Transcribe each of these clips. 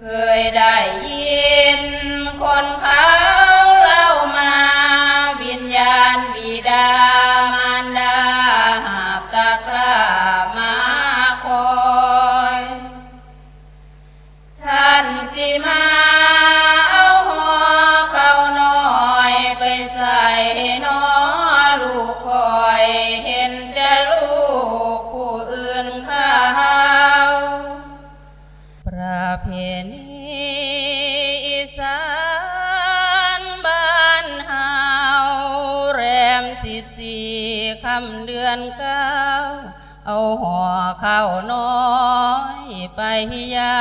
เคยได้ำเดือนเก้า เอาห่อข้าวน้อยไปยา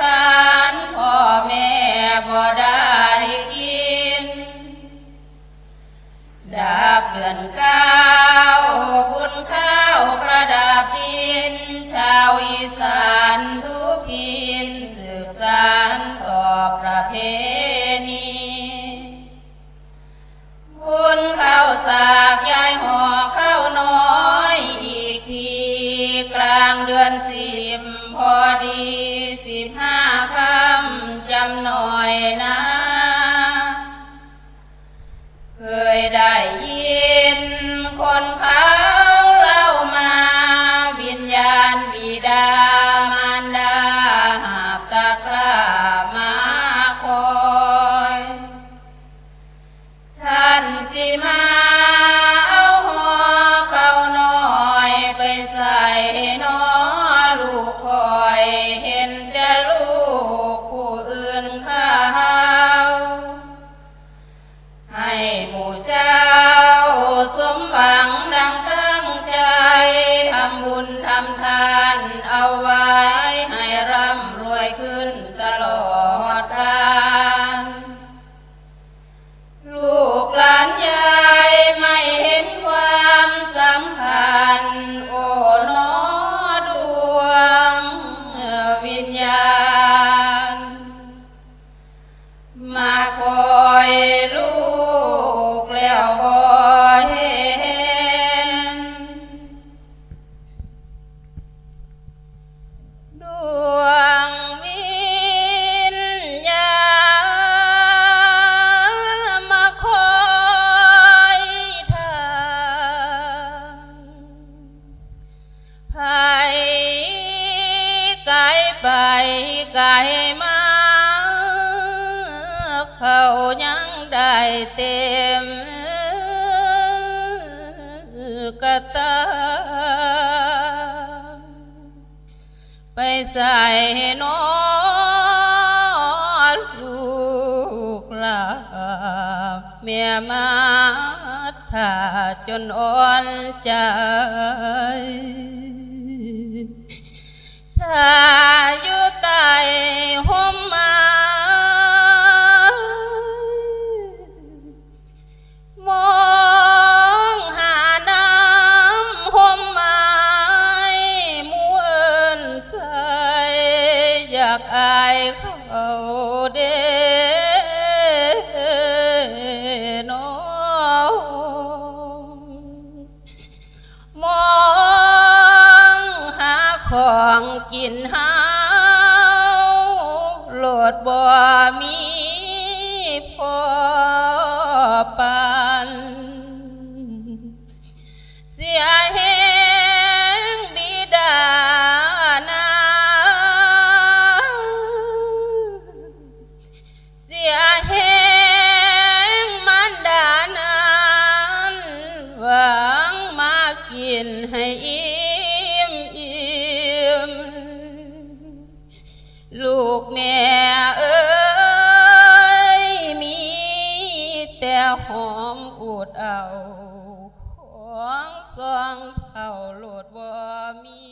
ทานพ่อแม่บ่ได้กินดาเกลื่อนกา กายมาเขายังได้เต็มกระตาไปใส่นอนลูกลาเมียมาถ้าจนอ่อนใจถ้า กินเฮาโหลดบ่มี ดเอา ของสองเผ่าโหลดบ่มี